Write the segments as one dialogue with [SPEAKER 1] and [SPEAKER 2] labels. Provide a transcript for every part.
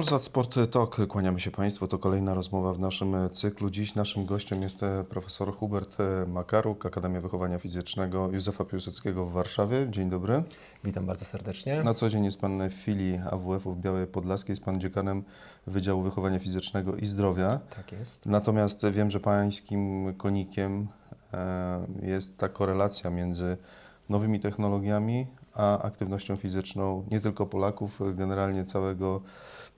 [SPEAKER 1] Polsat Sport Talk, kłaniamy się Państwu. To kolejna rozmowa w naszym cyklu. Dziś naszym gościem jest profesor Hubert Makaruk, Akademia Wychowania Fizycznego Józefa Piłsudskiego w Warszawie. Dzień dobry.
[SPEAKER 2] Witam bardzo serdecznie.
[SPEAKER 1] Na co dzień jest Pan w filii AWF-u w Białej Podlaskiej, jest Pan dziekanem Wydziału Wychowania Fizycznego i Zdrowia.
[SPEAKER 2] Tak jest.
[SPEAKER 1] Natomiast wiem, że Pańskim konikiem e, jest ta korelacja między nowymi technologiami a aktywnością fizyczną nie tylko Polaków, generalnie całego,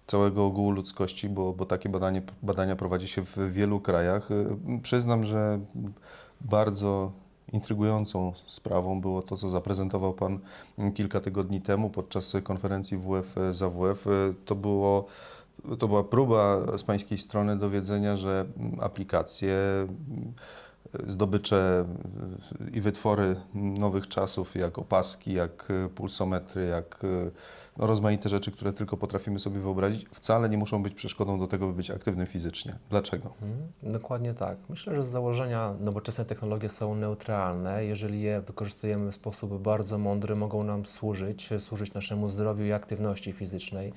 [SPEAKER 1] całego ogółu ludzkości, bo, bo takie badanie, badania prowadzi się w wielu krajach. Y, Przyznam, że bardzo intrygującą sprawą było to, co zaprezentował Pan kilka tygodni temu podczas konferencji WF za WF. Y, To było to była próba z Pańskiej strony dowiedzenia, że aplikacje, zdobycze i wytwory nowych czasów, jak opaski, jak pulsometry, jak rozmaite rzeczy, które tylko potrafimy sobie wyobrazić, wcale nie muszą być przeszkodą do tego, by być aktywnym fizycznie. Dlaczego?
[SPEAKER 2] Mhm, Dokładnie tak. Myślę, że z założenia nowoczesne technologie są neutralne. Jeżeli je wykorzystujemy w sposób bardzo mądry, mogą nam służyć, służyć naszemu zdrowiu i aktywności fizycznej.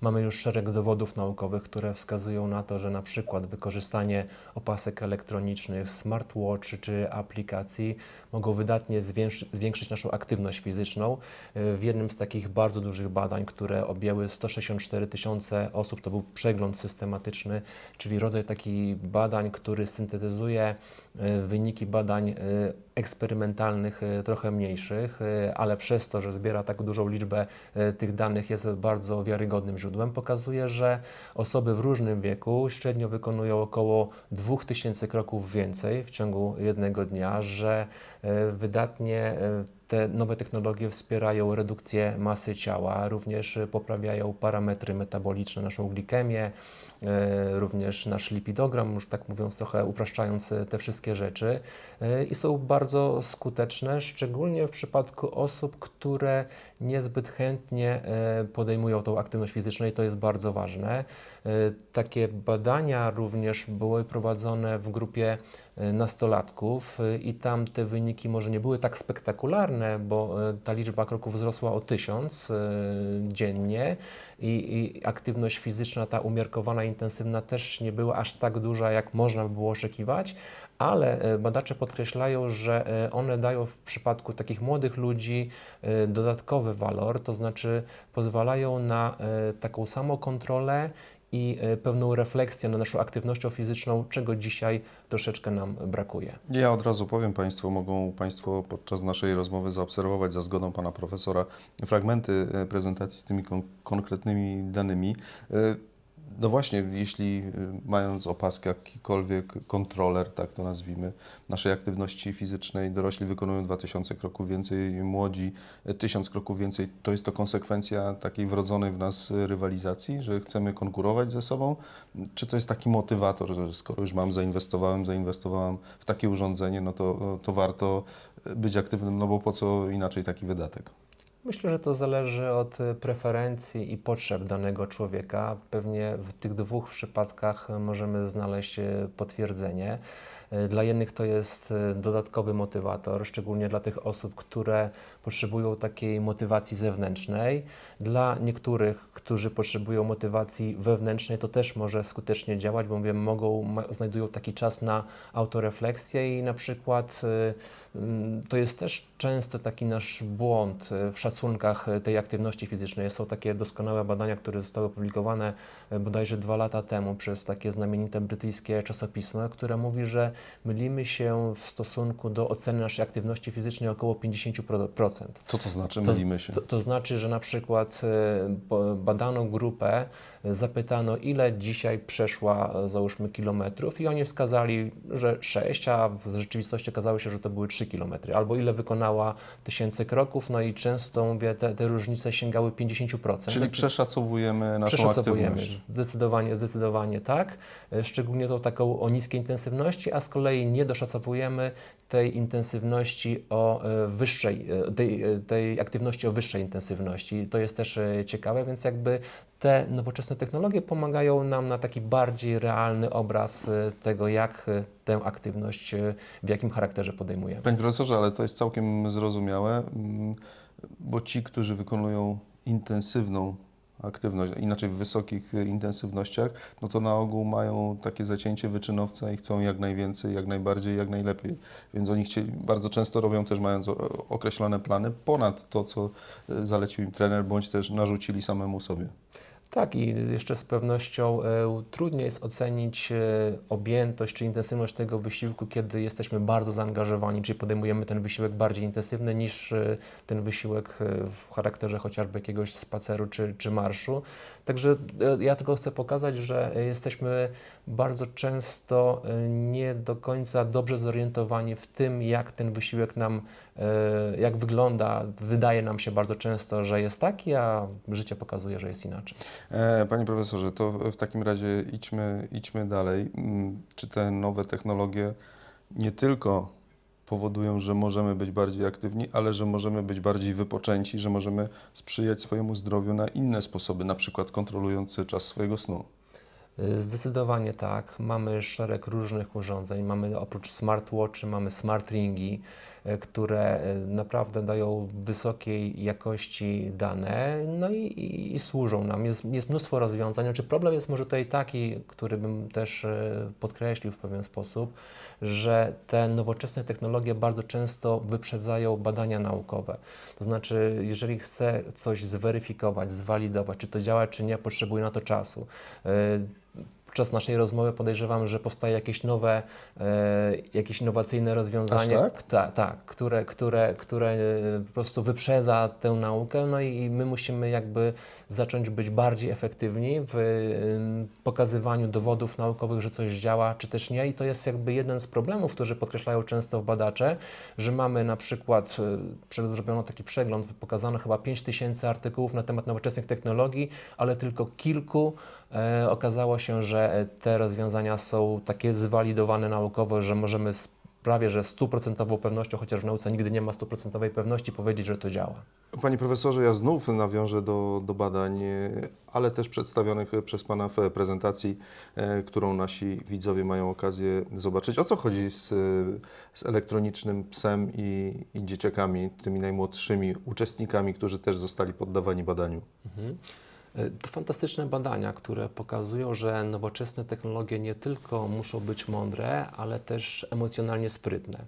[SPEAKER 2] Mamy już szereg dowodów naukowych, które wskazują na to, że na przykład wykorzystanie opasek elektronicznych, smartwatchy czy aplikacji mogą wydatnie zwiększy, zwiększyć naszą aktywność fizyczną. W jednym z takich bardzo dużych badań, które objęły 164 tysiące osób, to był przegląd systematyczny, czyli rodzaj takich badań, który syntetyzuje wyniki badań y, eksperymentalnych, y, trochę mniejszych, ale przez to, że zbiera tak dużą liczbę tych danych, jest bardzo wiarygodnym źródłem, pokazuje, że osoby w różnym wieku średnio wykonują około 2000 kroków więcej w ciągu jednego dnia, że wydatnie te nowe technologie wspierają redukcję masy ciała, również poprawiają parametry metaboliczne, naszą glikemię, e, również nasz lipidogram, już tak mówiąc trochę upraszczając e, te wszystkie rzeczy e, i są bardzo skuteczne, szczególnie w przypadku osób, które niezbyt chętnie e, podejmują tą aktywność fizyczną i to jest bardzo ważne. E, Takie badania również były prowadzone w grupie e, nastolatków e, i tam te wyniki może nie były tak spektakularne, bo e, ta liczba kroków wzrosła o tysiąc dziennie i, i aktywność fizyczna, ta umiarkowana, intensywna też nie była aż tak duża, jak można by było oczekiwać, ale badacze podkreślają, że one dają w przypadku takich młodych ludzi dodatkowy walor, to znaczy pozwalają na taką samokontrolę i e, pewną refleksję nad naszą aktywnością fizyczną, czego dzisiaj troszeczkę nam brakuje.
[SPEAKER 1] Ja od razu powiem Państwu, mogą Państwo podczas naszej rozmowy zaobserwować za zgodą Pana Profesora fragmenty e, prezentacji z tymi kon konkretnymi danymi. No właśnie, jeśli e, mając opaskę, jakikolwiek kontroler, tak to nazwijmy, naszej aktywności fizycznej, dorośli wykonują 2000 kroków więcej, młodzi e, 1000 kroków więcej, to jest to konsekwencja takiej wrodzonej w nas rywalizacji, że chcemy konkurować ze sobą? Czy to jest taki motywator, że skoro już mam, zainwestowałem, zainwestowałam w takie urządzenie, no to, to warto być aktywnym, no bo po co inaczej taki wydatek?
[SPEAKER 2] Myślę, że to zależy od e, preferencji i potrzeb danego człowieka. Pewnie w tych dwóch przypadkach możemy znaleźć e, potwierdzenie. E, Dla jednych to jest e, dodatkowy motywator, szczególnie dla tych osób, które potrzebują takiej motywacji zewnętrznej. Dla niektórych, którzy potrzebują motywacji wewnętrznej, to też może skutecznie działać, bo mówię, mogą, znajdują taki czas na autorefleksję i na przykład e, to jest też często taki nasz błąd e, w szacunkach e, tej aktywności fizycznej. Są takie doskonałe badania, które zostały opublikowane e, bodajże dwa lata temu przez takie znamienite brytyjskie czasopismo, które mówi, że mylimy się w stosunku do oceny naszej aktywności fizycznej około 50%.
[SPEAKER 1] Co to znaczy?
[SPEAKER 2] To-
[SPEAKER 1] Mylimy się.
[SPEAKER 2] To, to znaczy, że na przykład badano grupę, zapytano ile dzisiaj przeszła załóżmy kilometrów i oni wskazali, że 6, a w rzeczywistości okazało się, że to były 3 kilometry, albo ile wykonała tysięcy kroków, no i często mówię, te, te różnice sięgały 50%.
[SPEAKER 1] Czyli
[SPEAKER 2] Tak-
[SPEAKER 1] przeszacowujemy naszą
[SPEAKER 2] Przeszacowujemy,
[SPEAKER 1] aktywność.
[SPEAKER 2] zdecydowanie, zdecydowanie tak, szczególnie tą taką o niskiej intensywności, a z kolei nie doszacowujemy tej intensywności o e, wyższej, e, tej, e, tej aktywności o wyższej intensywności. To jest też ciekawe, więc jakby te nowoczesne technologie pomagają nam na taki bardziej realny obraz e, tego, jak e, tę aktywność, e, w jakim charakterze podejmujemy.
[SPEAKER 1] Panie profesorze, ale to jest całkiem zrozumiałe, mm, bo ci, którzy wykonują intensywną aktywność, inaczej w wysokich intensywnościach, no to na ogół mają takie zacięcie wyczynowca i chcą jak najwięcej, jak najbardziej, jak najlepiej. Więc oni chcieli, bardzo często robią też mając określone plany ponad to, co zalecił im trener, bądź też narzucili samemu sobie.
[SPEAKER 2] Tak, i jeszcze z pewnością e, trudniej jest ocenić e, objętość czy intensywność tego wysiłku, kiedy jesteśmy bardzo zaangażowani, czyli podejmujemy ten wysiłek bardziej intensywny niż e, ten wysiłek w charakterze chociażby jakiegoś spaceru czy, czy marszu. Także ja tylko chcę pokazać, że jesteśmy bardzo często nie do końca dobrze zorientowani w tym, jak ten wysiłek nam, jak wygląda. Wydaje nam się bardzo często, że jest taki, a życie pokazuje, że jest inaczej.
[SPEAKER 1] E, Panie profesorze, to w w takim razie idźmy, idźmy dalej. Mm, Czy te nowe technologie nie tylko powodują, że możemy być bardziej aktywni, ale że możemy być bardziej wypoczęci, że możemy sprzyjać swojemu zdrowiu na inne sposoby, na przykład kontrolujący czas swojego snu?
[SPEAKER 2] Y, Zdecydowanie tak. Mamy szereg różnych urządzeń. Mamy oprócz smartwatchy, mamy smart ringi, y, które y, naprawdę dają wysokiej jakości dane, no i, i, i służą nam. Jest, jest mnóstwo rozwiązań. Znaczy problem jest może tutaj taki, który bym też podkreślił w pewien sposób, że te nowoczesne technologie bardzo często wyprzedzają badania naukowe. To znaczy, jeżeli chcę coś zweryfikować, zwalidować, czy to działa, czy nie, potrzebuję na to czasu. Y, Podczas naszej rozmowy podejrzewam, że powstaje jakieś nowe, e, jakieś innowacyjne rozwiązanie,
[SPEAKER 1] Aż tak?
[SPEAKER 2] ta, tak, które, które, które e, po prostu wyprzedza tę naukę, no i my musimy jakby zacząć być bardziej efektywni w em, pokazywaniu dowodów naukowych, że coś działa, czy też nie. I to jest jakby jeden z problemów, którzy podkreślają często badacze, że mamy na przykład, e, zrobiono taki przegląd, pokazano chyba 5 tysięcy artykułów na temat nowoczesnych technologii, ale tylko kilku okazało się, że e, te rozwiązania są takie zwalidowane naukowo, że możemy z prawie że stuprocentową pewnością, chociaż w nauce nigdy nie ma stuprocentowej pewności, powiedzieć, że to działa.
[SPEAKER 1] Panie profesorze, ja znów nawiążę do, do badań, e, ale też przedstawionych przez Pana w prezentacji, e, którą nasi widzowie mają okazję zobaczyć. O co chodzi z, e, z elektronicznym psem i, i dzieciakami, tymi najmłodszymi uczestnikami, którzy też zostali poddawani badaniu?
[SPEAKER 2] Mhm. To fantastyczne badania, które pokazują, że nowoczesne technologie nie tylko muszą być mądre, ale też emocjonalnie sprytne.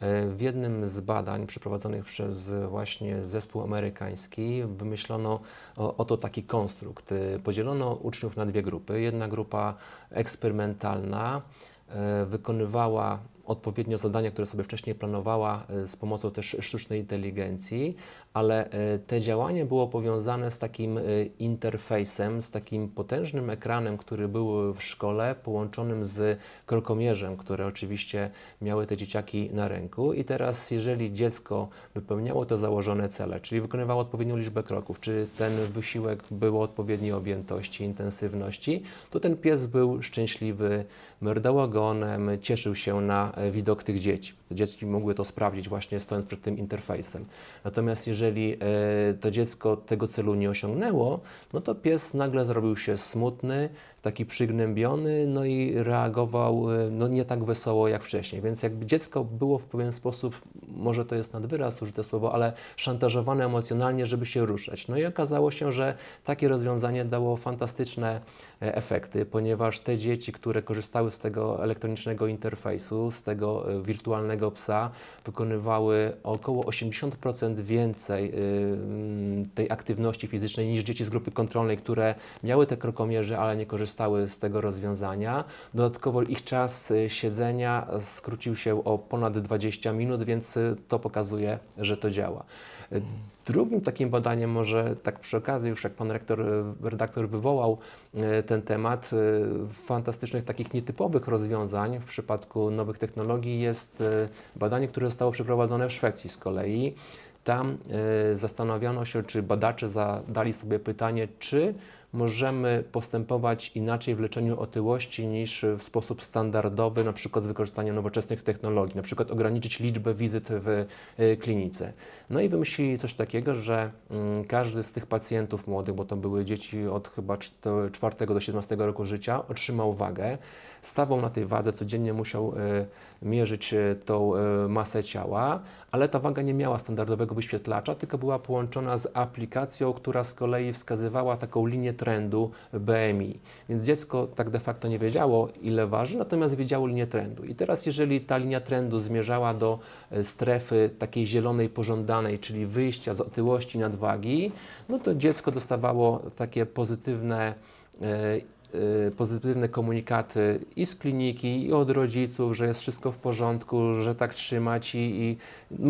[SPEAKER 2] E, W jednym z badań przeprowadzonych przez właśnie zespół amerykański wymyślono oto taki konstrukt. E, Podzielono uczniów na dwie grupy. Jedna grupa eksperymentalna e, wykonywała odpowiednio zadania, które sobie wcześniej planowała z pomocą też sztucznej inteligencji, ale e, te działanie było powiązane z takim e, interfejsem, z takim potężnym ekranem, który był w szkole, połączonym z krokomierzem, które oczywiście miały te dzieciaki na ręku. I teraz, jeżeli dziecko wypełniało te założone cele, czyli wykonywało odpowiednią liczbę kroków, czy ten wysiłek był o odpowiedniej objętości, intensywności, to ten pies był szczęśliwy, merdał ogonem, cieszył się na e, widok tych dzieci. Dzieci mogły to sprawdzić właśnie stojąc przed tym interfejsem. Natomiast jeżeli e, to dziecko tego celu nie osiągnęło, no to pies nagle zrobił się smutny, taki przygnębiony, no i reagował e, no, nie tak wesoło jak wcześniej. Więc jakby dziecko było w pewien sposób, może to jest nadwyraz użyte słowo, ale szantażowane emocjonalnie, żeby się ruszać. No i okazało się, że takie rozwiązanie dało fantastyczne e, efekty, ponieważ te dzieci, które korzystały z tego elektronicznego interfejsu, z tego e, wirtualnego psa, wykonywały około 80% więcej tej aktywności fizycznej niż dzieci z grupy kontrolnej, które miały te krokomierze, ale nie korzystały z tego rozwiązania. Dodatkowo ich czas y, siedzenia skrócił się o ponad 20 minut, więc y, to pokazuje, że to działa. Drugim takim badaniem, może tak przy okazji, już jak pan rektor, redaktor wywołał y, ten temat, y, fantastycznych takich nietypowych rozwiązań w przypadku nowych technologii jest y, badanie, które zostało przeprowadzone w Szwecji z kolei. Tam zastanawiano się, czy badacze zadali sobie pytanie, czy możemy postępować inaczej w leczeniu otyłości niż w sposób standardowy, na przykład z wykorzystaniem nowoczesnych technologii, na przykład ograniczyć liczbę wizyt w klinice. No i wymyślili coś takiego, że mm, każdy z tych pacjentów młodych, bo to były dzieci od chyba 4 do 17 roku życia, otrzymał wagę, stawał na tej wadze, codziennie musiał y, mierzyć y, tą y, masę ciała, ale ta waga nie miała standardowego wyświetlacza, tylko była połączona z aplikacją, która z kolei wskazywała taką linię trendu BMI. Więc dziecko tak de facto nie wiedziało, ile waży, natomiast wiedziało linię trendu. I teraz, jeżeli ta linia trendu zmierzała do e, strefy takiej zielonej, pożądanej, czyli wyjścia z otyłości nadwagi, no to dziecko dostawało takie pozytywne e, pozytywne komunikaty i z kliniki, i od rodziców, że jest wszystko w porządku, że tak trzymać i, i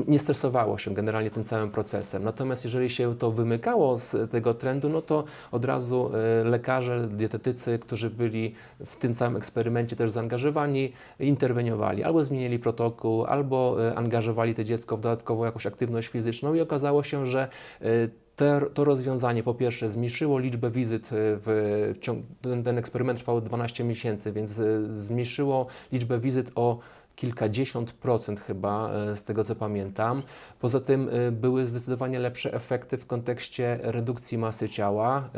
[SPEAKER 2] nie stresowało się generalnie tym całym procesem. Natomiast jeżeli się to wymykało z tego trendu, no to od razu y, lekarze, dietetycy, którzy byli w tym całym eksperymencie też zaangażowani, interweniowali, albo zmienili protokół, albo y, angażowali to dziecko w dodatkową jakąś aktywność fizyczną i okazało się, że y, te, to rozwiązanie po pierwsze zmniejszyło liczbę wizyt y, w, ten, ten eksperyment trwał 12 miesięcy, więc y, zmniejszyło liczbę wizyt o kilkadziesiąt procent chyba, y, z tego co pamiętam. Poza tym były zdecydowanie lepsze efekty w kontekście redukcji masy ciała.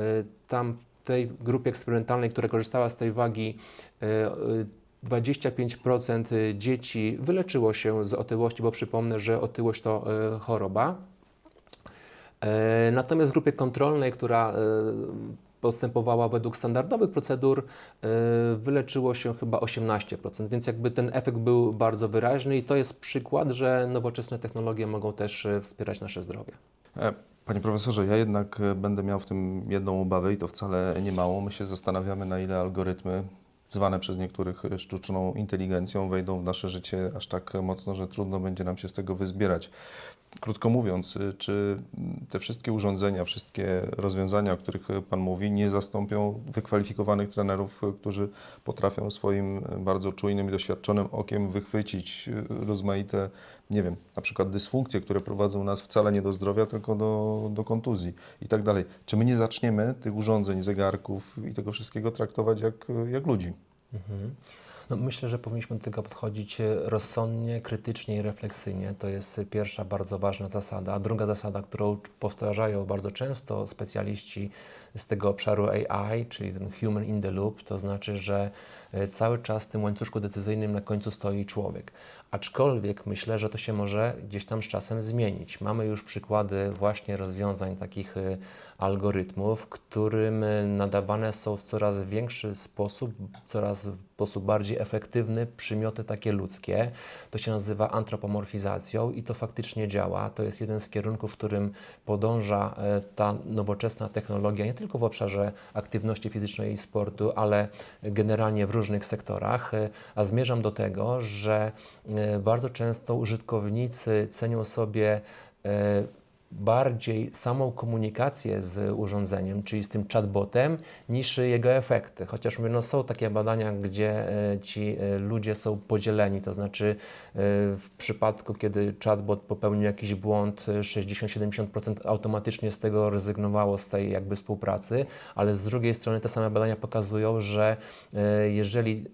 [SPEAKER 2] Tam w tej grupie eksperymentalnej, która korzystała z tej wagi, y, y, 25% dzieci wyleczyło się z otyłości, bo przypomnę, że otyłość to choroba. E, Natomiast w grupie kontrolnej, która e, postępowała według standardowych procedur, e, wyleczyło się chyba 18%, więc jakby ten efekt był bardzo wyraźny i to jest przykład, że nowoczesne technologie mogą też wspierać nasze zdrowie.
[SPEAKER 1] Panie profesorze, ja jednak będę miał w tym jedną obawę i to wcale nie mało. My się zastanawiamy, na ile algorytmy, zwane przez niektórych sztuczną inteligencją, wejdą w nasze życie aż tak mocno, że trudno będzie nam się z tego wyzbierać. Krótko mówiąc, e, czy te wszystkie urządzenia, wszystkie rozwiązania, o których Pan mówi, nie zastąpią wykwalifikowanych trenerów, którzy potrafią swoim e, bardzo czujnym i doświadczonym okiem wychwycić e, rozmaite, nie wiem, na przykład dysfunkcje, które prowadzą nas wcale nie do zdrowia, tylko do, do kontuzji i tak dalej. Czy my nie zaczniemy tych urządzeń, zegarków i tego wszystkiego traktować jak, jak ludzi?
[SPEAKER 2] Mhm. No, myślę, że powinniśmy do tego podchodzić e, rozsądnie, krytycznie i refleksyjnie. To jest e, pierwsza bardzo ważna zasada. A druga zasada, którą powtarzają bardzo często specjaliści z tego obszaru AI, czyli ten human in the loop, to znaczy, że e, cały czas w tym łańcuszku decyzyjnym na końcu stoi człowiek. Aczkolwiek myślę, że to się może gdzieś tam z czasem zmienić. Mamy już przykłady właśnie rozwiązań takich y, algorytmów, którym y, nadawane są w coraz większy sposób, coraz sposób bardziej efektywny przymioty takie ludzkie. To się nazywa antropomorfizacją i to faktycznie działa. To jest jeden z kierunków, w którym podąża e, ta nowoczesna technologia, nie tylko w obszarze aktywności fizycznej i sportu, ale generalnie w różnych sektorach. E, A zmierzam do tego, że e, bardzo często użytkownicy cenią sobie e, bardziej samą komunikację z urządzeniem, czyli z tym chatbotem, niż jego efekty. Chociaż mówię, no, są takie badania, gdzie e, ci e, ludzie są podzieleni, to znaczy e, w przypadku, kiedy chatbot popełnił jakiś błąd, e, 60-70% automatycznie z tego rezygnowało z tej jakby współpracy, ale z drugiej strony te same badania pokazują, że jeżeli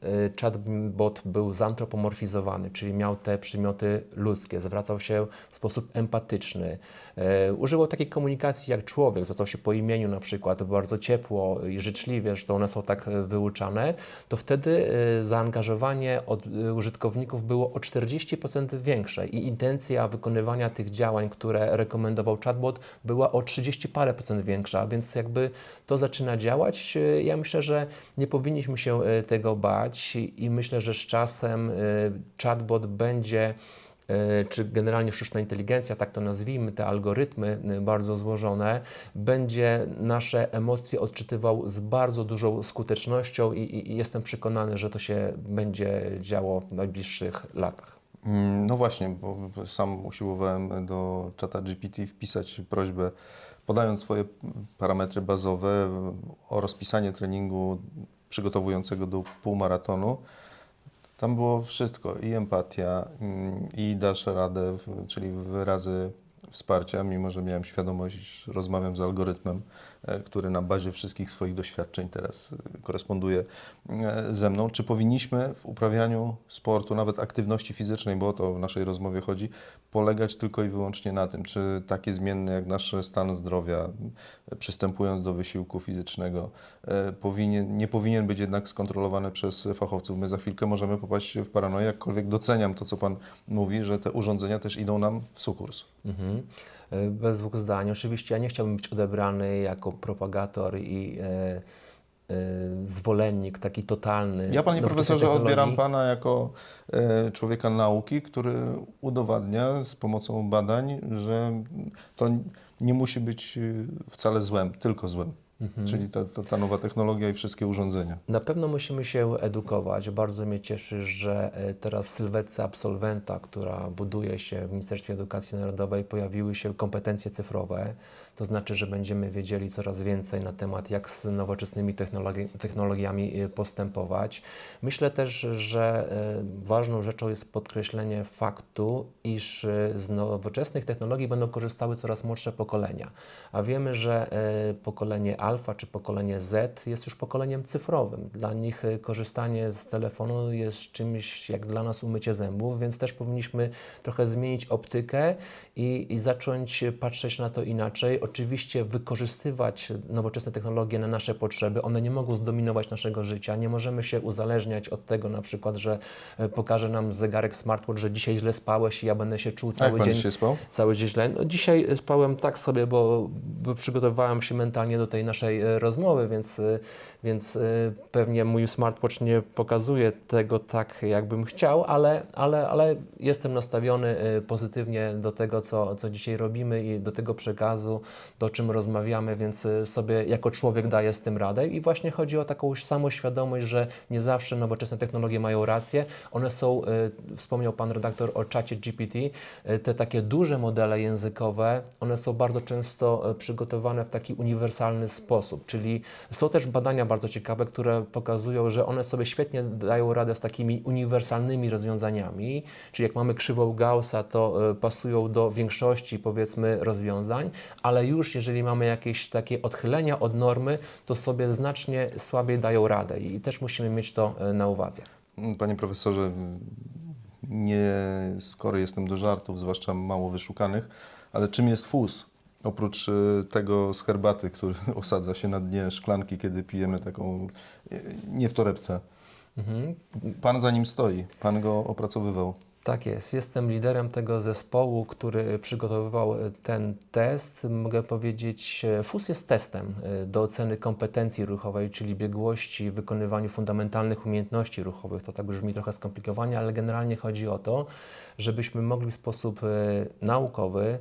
[SPEAKER 2] chatbot był zantropomorfizowany, czyli miał te przymioty ludzkie, zwracał się w sposób empatyczny, używał takiej komunikacji jak człowiek, zwracał się po imieniu na przykład, bardzo ciepło i życzliwie, że to one są tak e, wyuczane, to wtedy e, zaangażowanie od e, użytkowników było o 40% większe i intencja wykonywania tych działań, które rekomendował chatbot, była o 30 parę procent większa, więc jakby to zaczyna działać. E, Ja myślę, że nie powinniśmy się e, tego bać i myślę, że z czasem e, chatbot będzie e, czy generalnie sztuczna inteligencja, tak to nazwijmy, te algorytmy e, bardzo złożone, będzie nasze emocje odczytywał z bardzo dużą skutecznością i, i, i jestem przekonany, że to się będzie działo w najbliższych latach.
[SPEAKER 1] Mm, No właśnie, bo sam usiłowałem do czata GPT wpisać prośbę, podając swoje parametry bazowe o rozpisanie treningu przygotowującego do półmaratonu. Tam było wszystko, i empatia, mm, i dasz radę, czyli wyrazy wsparcia, mimo że miałem świadomość, iż rozmawiam z algorytmem, e, który na bazie wszystkich swoich doświadczeń teraz e, koresponduje e, ze mną. Czy powinniśmy w uprawianiu sportu, nawet aktywności fizycznej, bo o to w naszej rozmowie chodzi, polegać tylko i wyłącznie na tym, czy takie zmienne jak nasz stan zdrowia, przystępując do wysiłku fizycznego, powinien, nie powinien być jednak skontrolowany przez fachowców. My za chwilkę możemy popaść w paranoję, jakkolwiek doceniam to, co Pan mówi, że te urządzenia też idą nam w sukurs.
[SPEAKER 2] Mhm. E, Bez dwóch zdań. Oczywiście ja nie chciałbym być odebrany jako propagator i e, e, zwolennik taki totalny.
[SPEAKER 1] Ja, Panie Profesorze, odbieram Pana jako e, człowieka nauki, który udowadnia z pomocą badań, że to nie musi być wcale złem, tylko złem.
[SPEAKER 2] Mhm.
[SPEAKER 1] Czyli ta, ta, ta nowa technologia i wszystkie urządzenia.
[SPEAKER 2] Na pewno musimy się edukować. Bardzo mnie cieszy, że e, teraz w sylwetce absolwenta, która buduje się w Ministerstwie Edukacji Narodowej, pojawiły się kompetencje cyfrowe. To znaczy, że będziemy wiedzieli coraz więcej na temat, jak z nowoczesnymi technologi technologiami e, postępować. Myślę też, że e, ważną rzeczą jest podkreślenie faktu, iż e, z nowoczesnych technologii będą korzystały coraz młodsze pokolenia. A wiemy, że pokolenie alfa czy pokolenie Z jest już pokoleniem cyfrowym. Dla nich korzystanie z telefonu jest czymś jak dla nas umycie zębów, więc też powinniśmy trochę zmienić optykę i, i zacząć patrzeć na to inaczej. Oczywiście wykorzystywać nowoczesne technologie na nasze potrzeby. One nie mogą zdominować naszego życia. Nie możemy się uzależniać od tego na przykład, że e, pokaże nam zegarek smartwatch, że dzisiaj źle spałeś i ja będę się czuł
[SPEAKER 1] jak
[SPEAKER 2] cały
[SPEAKER 1] Pan
[SPEAKER 2] dzień
[SPEAKER 1] dzisiaj spał?
[SPEAKER 2] cały dzień źle. No, dzisiaj spałem tak sobie, bo, bo przygotowywałem się mentalnie do tej naszej e, rozmowy, więc, e, więc e, pewnie mój smartwatch nie pokazuje tego tak, jakbym chciał, ale, ale, ale jestem nastawiony e, pozytywnie do tego, co, co dzisiaj robimy i do tego przekazu, do czym rozmawiamy, więc e, sobie jako człowiek daję z tym radę. I właśnie chodzi o taką samoświadomość, że nie zawsze nowoczesne technologie mają rację. One są, wspomniał Pan redaktor o czacie GPT, te takie duże modele językowe, one są bardzo często przygotowane w taki uniwersalny sposób, czyli są też badania bardzo ciekawe, które pokazują, że one sobie świetnie dają radę z takimi uniwersalnymi rozwiązaniami, czyli jak mamy krzywą Gaussa, to e, pasują do większości powiedzmy rozwiązań, ale już jeżeli mamy jakieś takie odchylenia od normy, to sobie znacznie słabiej dają radę i też musimy mieć to e, na uwadze.
[SPEAKER 1] Panie Profesorze, nie skory jestem do żartów, zwłaszcza mało wyszukanych, ale czym jest fus? Oprócz e, tego z herbaty, który osadza się na dnie szklanki, kiedy pijemy taką, e, nie w torebce.
[SPEAKER 2] Mhm.
[SPEAKER 1] Pan za nim stoi, pan go opracowywał.
[SPEAKER 2] Tak jest. Jestem liderem tego zespołu, który przygotowywał e, ten test. Mogę powiedzieć, FUS jest testem do oceny kompetencji ruchowej, czyli biegłości, wykonywaniu fundamentalnych umiejętności ruchowych. To tak brzmi trochę skomplikowanie, ale generalnie chodzi o to, żebyśmy mogli w sposób naukowy,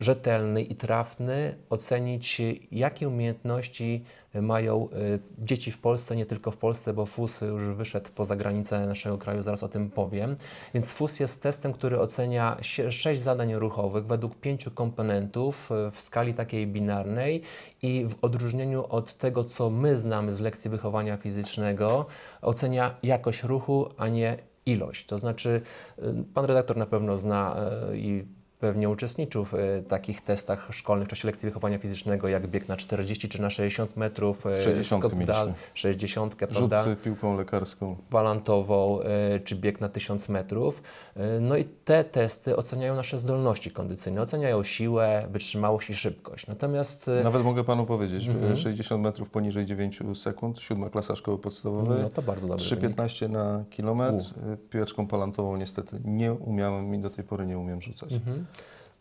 [SPEAKER 2] rzetelny i trafny ocenić, jakie umiejętności mają e, dzieci w Polsce, nie tylko w Polsce, bo FUS już wyszedł poza granice naszego kraju, zaraz o tym powiem. Więc FUS jest testem, który ocenia sześć zadań ruchowych według pięciu komponentów e, w skali takiej binarnej i w odróżnieniu od tego, co my znamy z lekcji wychowania fizycznego, ocenia jakość ruchu, a nie ilość. To znaczy, y, pan redaktor na pewno zna y, i pewnie uczestniczył w y, takich testach szkolnych w czasie lekcji wychowania fizycznego, jak bieg na 40 czy na 60 metrów, y,
[SPEAKER 1] 60
[SPEAKER 2] skok w dal,
[SPEAKER 1] mieliśmy.
[SPEAKER 2] 60,
[SPEAKER 1] Rzut
[SPEAKER 2] prawda?
[SPEAKER 1] e, piłką lekarską.
[SPEAKER 2] balantową y, czy bieg na 1000 metrów. Y, No i te testy oceniają nasze zdolności kondycyjne, oceniają siłę, wytrzymałość i szybkość. Natomiast y,
[SPEAKER 1] Nawet mogę panu powiedzieć,
[SPEAKER 2] Mhm.
[SPEAKER 1] e, 60 metrów poniżej 9 sekund, siódma klasa szkoły podstawowej.
[SPEAKER 2] no to bardzo dobry wynik.
[SPEAKER 1] 3,15 na kilometr. E, Piłeczką palantową niestety nie umiałem i do tej pory nie umiem rzucać.
[SPEAKER 2] Mhm.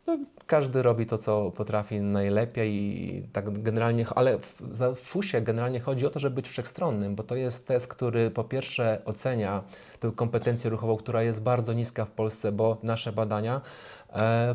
[SPEAKER 2] No, każdy robi to, co potrafi najlepiej i tak generalnie, ale w, za- FUSie generalnie chodzi o to, żeby być wszechstronnym, bo to jest test, który po pierwsze ocenia tę kompetencję ruchową, która jest bardzo niska w Polsce, bo nasze badania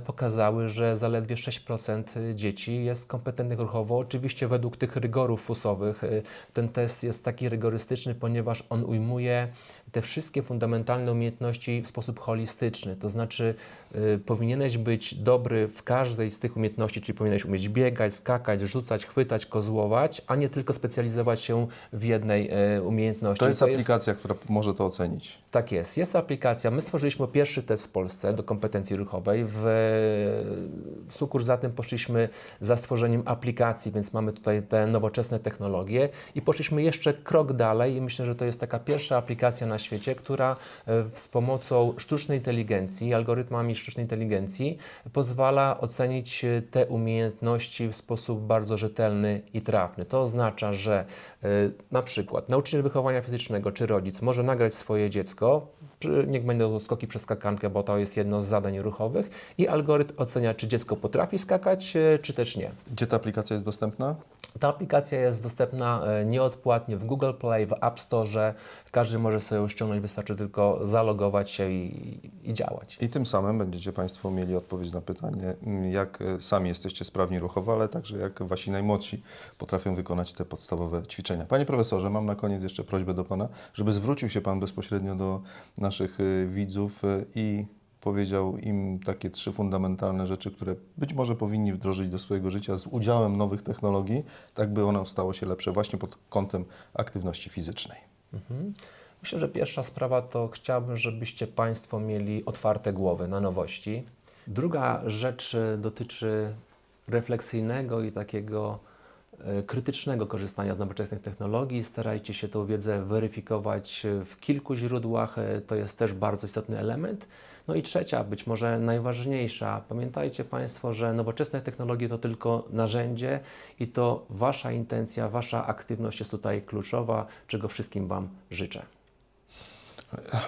[SPEAKER 2] pokazały, że zaledwie 6% dzieci jest kompetentnych ruchowo. Oczywiście według tych rygorów fusowych e, ten test jest taki rygorystyczny, ponieważ on ujmuje te wszystkie fundamentalne umiejętności w sposób holistyczny. To znaczy, y, powinieneś być dobry w każdej z tych umiejętności, czyli powinieneś umieć biegać, skakać, rzucać, chwytać, kozłować, a nie tylko specjalizować się w jednej y, umiejętności.
[SPEAKER 1] To jest
[SPEAKER 2] I
[SPEAKER 1] aplikacja, która może to ocenić.
[SPEAKER 2] tak jest. Jest aplikacja. My stworzyliśmy pierwszy test w Polsce do kompetencji ruchowej. W, w sukurs za tym poszliśmy za stworzeniem aplikacji, więc mamy tutaj te nowoczesne technologie i poszliśmy jeszcze krok dalej i myślę, że to jest taka pierwsza aplikacja na świecie, która e, z pomocą sztucznej inteligencji, algorytmami sztucznej inteligencji pozwala ocenić e, te umiejętności w sposób bardzo rzetelny i trafny. To oznacza, że e, na przykład nauczyciel wychowania fizycznego czy rodzic może nagrać swoje dziecko, czy niech będą skoki przez skakankę, bo to jest jedno z zadań ruchowych i algorytm ocenia, czy dziecko potrafi skakać, e, czy też nie.
[SPEAKER 1] Gdzie ta aplikacja jest dostępna?
[SPEAKER 2] Ta aplikacja jest dostępna e, nieodpłatnie w Google Play, w App Store. Każdy może sobie ją ściągnąć, wystarczy tylko zalogować się i, i działać.
[SPEAKER 1] I tym samym będziecie Państwo mieli odpowiedź na pytanie, jak e, sami jesteście sprawni ruchowo, ale także jak Wasi najmłodsi potrafią wykonać te podstawowe ćwiczenia. Panie profesorze, mam na koniec jeszcze prośbę do Pana, żeby zwrócił się Pan bezpośrednio do naszych e, widzów e, i powiedział im takie trzy fundamentalne rzeczy, które być może powinni wdrożyć do swojego życia z udziałem nowych technologii, tak by ono stało się lepsze właśnie pod kątem aktywności fizycznej.
[SPEAKER 2] Mhm. Myślę, że pierwsza sprawa to chciałbym, żebyście Państwo mieli otwarte głowy na nowości. Druga rzecz e, dotyczy refleksyjnego i takiego krytycznego korzystania z nowoczesnych technologii. Starajcie się tę wiedzę weryfikować e, w kilku źródłach, e, to jest też bardzo istotny element. No i trzecia, być może najważniejsza, pamiętajcie Państwo, że nowoczesne technologie to tylko narzędzie i to Wasza intencja, Wasza aktywność jest tutaj kluczowa, czego wszystkim Wam życzę.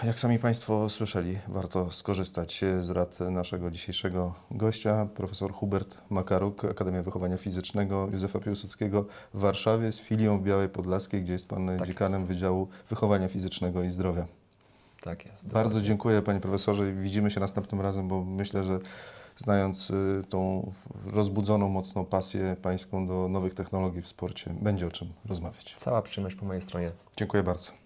[SPEAKER 1] Jak sami Państwo słyszeli, warto skorzystać z rad naszego dzisiejszego gościa, profesor Hubert Makaruk, Akademia Wychowania Fizycznego Józefa Piłsudskiego w Warszawie z filią w Białej Podlaskiej, gdzie jest Pan
[SPEAKER 2] Tak
[SPEAKER 1] dziekanem Wydziału Wychowania Fizycznego i Zdrowia.
[SPEAKER 2] Tak jest.
[SPEAKER 1] Bardzo dziękuję Panie Profesorze widzimy się następnym razem, bo myślę, że znając y, tą rozbudzoną mocno pasję Pańską do nowych technologii w sporcie, będzie o czym rozmawiać.
[SPEAKER 2] Cała przyjemność po mojej stronie.
[SPEAKER 1] Dziękuję bardzo.